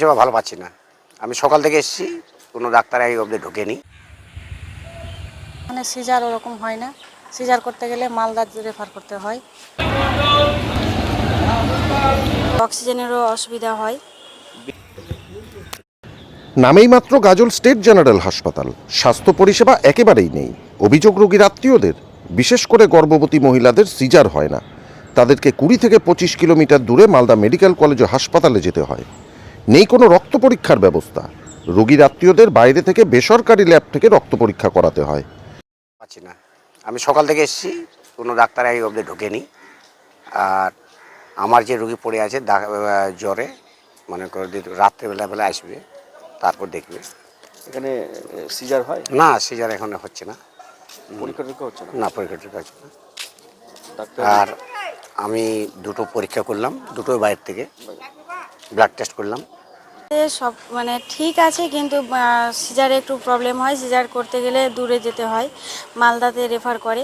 সেবা ভালো পাচ্ছি না। আমি সকাল থেকে এসেছি কোনো ডাক্তার এই অবধি ঢোকেনি। মানে সিজার ওরকম হয় না। সিজার করতে গেলে মালদা রেফার করতে হয়। অক্সিজেনেরও অসুবিধা হয়। নামেই মাত্র গাজল স্টেট জেনারেল হাসপাতাল। স্বাস্থ্য পরিষেবা একেবারেই নেই। অভিযোগ রোগীর আত্মীয়দের। বিশেষ করে গর্ভবতী মহিলাদের সিজার হয় না। তাদেরকে কুড়ি থেকে পঁচিশ কিলোমিটার দূরে মালদা মেডিকেল কলেজ ও হাসপাতালে যেতে হয়। নেই কোনো রক্ত পরীক্ষার ব্যবস্থা। রোগীর আত্মীয়দের বাইরে থেকে বেসরকারি ল্যাব থেকে রক্ত পরীক্ষা করাতে হয়। পাচ্ছি না। আমি সকাল থেকে এসেছি কোনো ডাক্তার এই অবধি ঢোকেনি। আর আমার যে রুগী পড়ে আছে দা- জ্বরে মনে করে দিন রাত্রেবেলা বেলা আসবে তারপর দেখবে। এখানে সিজার হয়? না সিজার এখন হচ্ছে না। পরীক্ষা টরীক্ষা হচ্ছে না? না পরীক্ষা টরীক্ষা হচ্ছে না। আর আমি দুটো পরীক্ষা করলাম দুটোই বাইরে থেকে। ব্লাড টেস্ট করলাম। সব মানে ঠিক আছে কিন্তু সিজারে একটু প্রবলেম হয়। সিজার করতে গেলে দূরে যেতে হয় মালদাতে রেফার করে।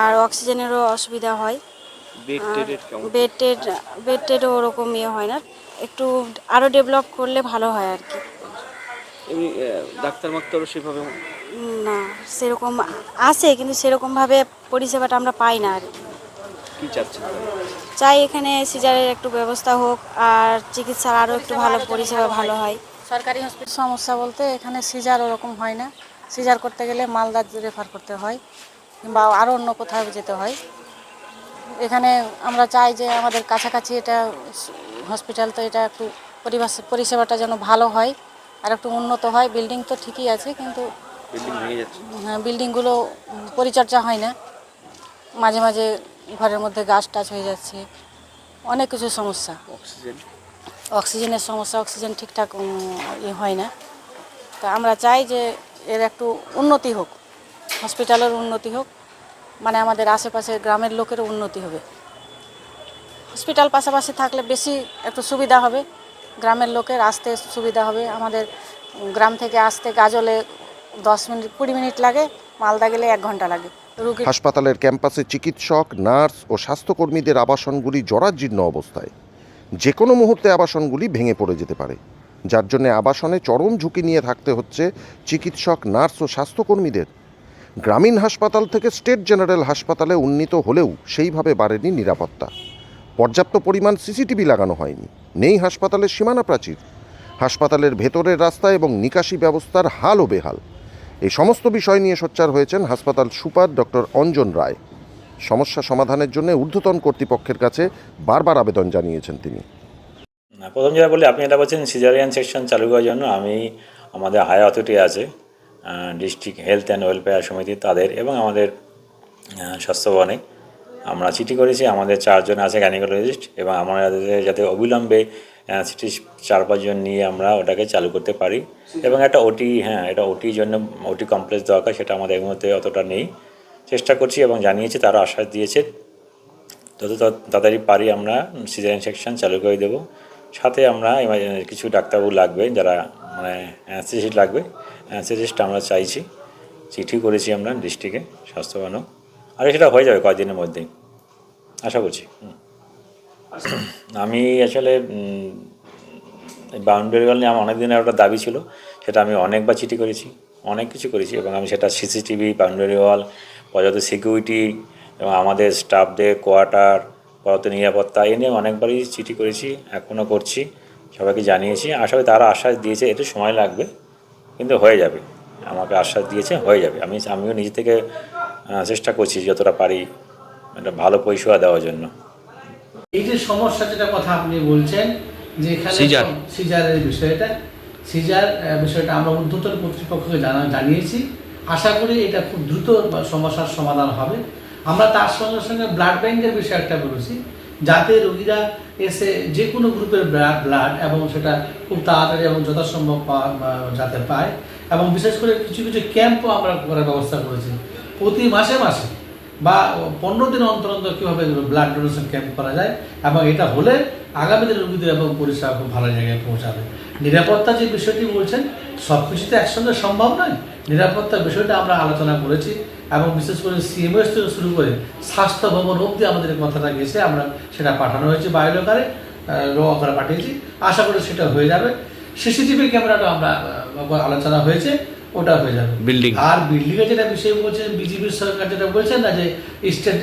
আর অক্সিজেনেরও অসুবিধা হয়। বেড টেড বেড টেডও ওরকম ইয়ে হয় না। একটু আরও ডেভেলপ করলে ভালো হয় আর কি। ডাক্তার মাক্তারও সেভাবে না সেরকম আছে কিন্তু সেরকমভাবে পরিষেবাটা আমরা পাই না আর কি। চাচ্ছেন চাই এখানে সিজারের একটু ব্যবস্থা হোক আর চিকিৎসার আরও একটু ভালো পরিষেবা ভালো হয়। সরকারি হসপিটাল সমস্যা বলতে এখানে সিজার ওরকম হয় না। সিজার করতে গেলে মালদা রেফার করতে হয় কিংবা আরও অন্য কোথাও যেতে হয়। এখানে আমরা চাই যে আমাদের কাছাকাছি এটা হসপিটাল তো এটা একটু পরিবেশ পরিষেবাটা যেন ভালো হয় আর একটু উন্নত হয়। বিল্ডিং তো ঠিকই আছে কিন্তু বিল্ডিং ভেঙে যাচ্ছে। হ্যাঁ, বিল্ডিংগুলো পরিচর্যা হয় না। মাঝে মাঝে ঘরের মধ্যে গাছ টাছ হয়ে যাচ্ছে অনেক কিছু সমস্যা। অক্সিজেন? অক্সিজেনের সমস্যা অক্সিজেন ঠিকঠাক ইয়ে হয় না। তা আমরা চাই যে এর একটু উন্নতি হোক হসপিটালের উন্নতি হোক মানে আমাদের আশেপাশে গ্রামের লোকেরও উন্নতি হবে। হসপিটাল পাশাপাশি থাকলে বেশি একটু সুবিধা হবে গ্রামের লোকের আসতে সুবিধা হবে। আমাদের গ্রাম থেকে আসতে গাজলে দশ মিনিট কুড়ি মিনিট লাগে মালদা গেলে এক ঘণ্টা লাগে। হাসপাতালের ক্যাম্পাসে চিকিৎসক, নার্স ও স্বাস্থ্যকর্মীদের আবাসনগুলি জরাজীর্ণ অবস্থায়। যে কোনো মুহূর্তে আবাসনগুলি ভেঙে পড়ে যেতে পারে। যার জন্য আবাসনে চরম ঝুঁকি নিয়ে থাকতে হচ্ছে চিকিৎসক, নার্স ও স্বাস্থ্যকর্মীদের। গ্রামীণ হাসপাতাল থেকে স্টেট জেনারেল হাসপাতালে উন্নীত হলেও সেইভাবে বাড়েনি নিরাপত্তা। পর্যাপ্ত পরিমাণ সিসিটিভি লাগানো হয়নি। নেই হাসপাতালের সীমানা প্রাচীর। হাসপাতালের ভেতরের রাস্তা এবং নিকাশি ব্যবস্থার হালও বেহাল। এই সমস্ত বিষয় নিয়ে সোচ্চার হয়েছেন হাসপাতাল সুপার ডক্টর অঞ্জন রায়। সমস্যা সমাধানের জন্য ঊর্ধ্বতন কর্তৃপক্ষের কাছে বারবার আবেদন জানিয়েছেন তিনি। প্রথম যেটা বলি, আপনি এটা বলছেন সিজারিয়ান সেকশন চালু করার জন্য আমি আমাদের হায়ার অথরিটি আছে ডিস্ট্রিক্ট হেলথ অ্যান্ড ওয়েলফেয়ার সমিতি, তাদের এবং আমাদের স্বাস্থ্য আমরা চিঠি করেছি, আমাদের চারজন আছে গাইনিকোলজিস্ট এবং আমাদের যাতে অবিলম্বে সিটি চার পাঁচজন নিয়ে আমরা ওটাকে চালু করতে পারি। এবং একটা ওটি হ্যাঁ এটা ওটির জন্য ওটি কমপ্লেক্স দরকার, সেটা আমাদের এই মুহূর্তে অতটা নেই। চেষ্টা করছি এবং জানিয়েছি, তারা আশ্বাস দিয়েছে। যত তাড়াতাড়ি পারি আমরা সিজারিয়ান সেকশন চালু করে দেবো। সাথে আমরা কিছু ডাক্তারবাবু লাগবে, যারা মানে অ্যানস্থেসিস্ট লাগবে। অ্যানস্থেসিস্ট আমরা চাইছি। চিঠি করেছি আমরা ডিস্ট্রিক্টে স্বাস্থ্যবানও। আর সেটা হয়ে যাবে কয়েকদিনের মধ্যেই। আশা করছি। আমি আসলে বাউন্ডারি ওয়াল নিয়ে আমার অনেক দিনের একটা দাবি ছিল, সেটা আমি অনেকবার চিঠি করেছি, অনেক কিছু করেছি এবং আমি সেটা সিসিটিভি বাউন্ডারি ওয়াল পর্যাপ্ত সিকিউরিটি এবং আমাদের স্টাফদের কোয়ার্টার পর্যাপ্ত নিরাপত্তা, এ নিয়ে অনেকবারই চিঠি করেছি, এখনও করছি, সবাইকে জানিয়েছি। আশা করি তারা আশ্বাস দিয়েছে একটু সময় লাগবে, কিন্তু হয়ে যাবে। আমাকে আশ্বাস দিয়েছে, হয়ে যাবে। আমি, আমিও নিজে থেকে চেষ্টা করছি যতটা পারি একটা ভালো পরিষেবা দেওয়ার জন্য। এই যে সমস্যা যেটা কথা আপনি বলছেন যে এখানে সিজার। সিজারের বিষয়টা সিজার বিষয়টা আমরা ঊর্ধ্বতন কর্তৃপক্ষকে জানা জানিয়েছি। আশা করি এটা খুব দ্রুত সমস্যার সমাধান হবে। আমরা তার সঙ্গে সঙ্গে ব্লাড ব্যাংকের বিষয়ে একটা বলেছি যাতে রোগীরা এসে যে কোনো গ্রুপের ব্লাড ব্লাড এবং সেটা খুব তাড়াতাড়ি এবং যথাসম্ভব পাওয়া- যাতে পায়। এবং বিশেষ করে কিছু কিছু ক্যাম্পও আমরা করার ব্যবস্থা করেছি। প্রতি মাসে মাসে বা পনেরো দিন অন্তর অন্তর কীভাবে ব্লাড ডোনেশন ক্যাম্প করা যায় এবং এটা হলে আগামী দিনে রোগীদের এবং পরিষেবা খুব ভালো জায়গায় পৌঁছাবে। নিরাপত্তা যে বিষয়টি বলছেন, সব কিছুতে একসঙ্গে সম্ভব নয়। নিরাপত্তার বিষয়টা আমরা আলোচনা করেছি এবং বিশেষ করে সিএমএস থেকে শুরু করে স্বাস্থ্য ভবন অবধি আমাদের কথাটা গেছে, আমরা সেটা পাঠানো হয়েছে বায়োলোকারে করে পাঠিয়েছি। আশা করি সেটা হয়ে যাবে। সিসিটিভি ক্যামেরাটা আমরা আলোচনা হয়েছে। ওটা হয়ে যাবে। Building। আর বিল্ডিং এর যেটা বিষয় বলছেন বিজেপির সরকার যেটা বলছেন না যে স্টেট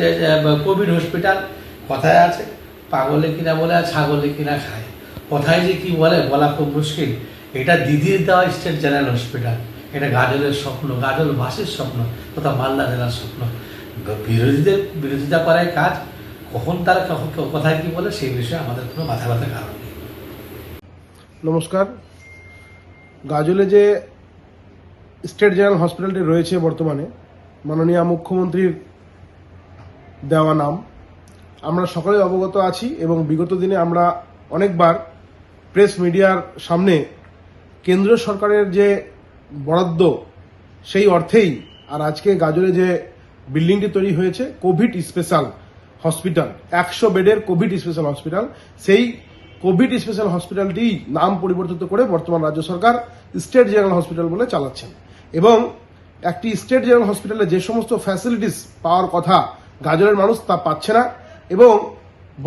কোভিড হসপিটাল কথায় আছে? পাগলে কিনা বলে আর ছাগলে কিনা খায়। কথায় যে কি বলে বলা খুব মুশকিল। এটা দিদির দেওয়া স্টেট জেনারেল হসপিটাল এটা গাজলের স্বপ্ন গাজলবাসীর স্বপ্ন তথা মালদা জেলার স্বপ্ন। বিরোধীদের বিরোধিতা করায় কাজ। কখন তারা কোথায় কি বলে সেই বিষয়ে আমাদের কোনো মাথা ব্যথার কারণ নেই। নমস্কার। গাজলে যে স্টেট জেনারেল হসপিটালটি রয়েছে বর্তমানে। মাননীয় মুখ্যমন্ত্রীর দেওয়া নাম। আমরা সকলে অবগত আছি এবং বিগত দিনে আমরা অনেকবার প্রেস মিডিয়ার সামনে কেন্দ্র সরকারের যে বরাদ্দ, সেই অর্থেই আর আজকে গাজলে যে বিল্ডিংটি তৈরি হয়েছে, কোভিড স্পেশাল হসপিটাল, একশো বেডের কোভিড স্পেশাল হসপিটাল, সেই কোভিড স্পেশাল হসপিটালটি নাম পরিবর্তিত করে বর্তমান রাজ্য সরকার স্টেট জেনারেল হসপিটাল বলে চালাচ্ছেন। এবং একটি স্টেট জেনারেল হসপিটালে যে সমস্ত ফ্যাসিলিটিস পাওয়ার কথা গাজলের মানুষ তা পাচ্ছে না এবং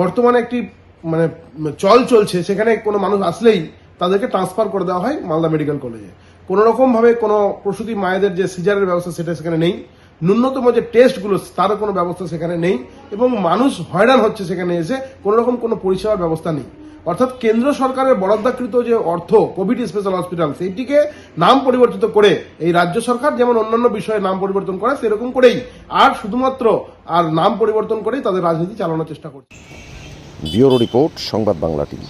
বর্তমানে একটি মানে চল চলছে, সেখানে কোনো মানুষ আসলেই তাদেরকে ট্রান্সফার করে দেওয়া হয় মালদা মেডিকেল কলেজে। কোনো রকমভাবে কোনো প্রসূতি মায়েদের যে সিজারের ব্যবস্থা সেটা সেখানে নেই, ন্যূনতম যে টেস্টগুলো তারও কোনো ব্যবস্থা সেখানে নেই এবং মানুষ হয়রান হচ্ছে সেখানে এসে, কোনো রকম কোনো পরিষেবার ব্যবস্থা নেই। অর্থাৎ কেন্দ্র সরকারের বরাদ্দাকৃত যে অর্থ, কোভিড স্পেশাল হসপিটাল, সেইটিকে নাম পরিবর্তিত করে এই রাজ্য সরকার যেমন অন্যান্য বিষয়ে নাম পরিবর্তন করে, সেরকম করেই আর শুধুমাত্র আর নাম পরিবর্তন করেই তাদের রাজনীতি চালানোর চেষ্টা করছে। ব্যুরো রিপোর্ট, সংবাদ বাংলা টিভি।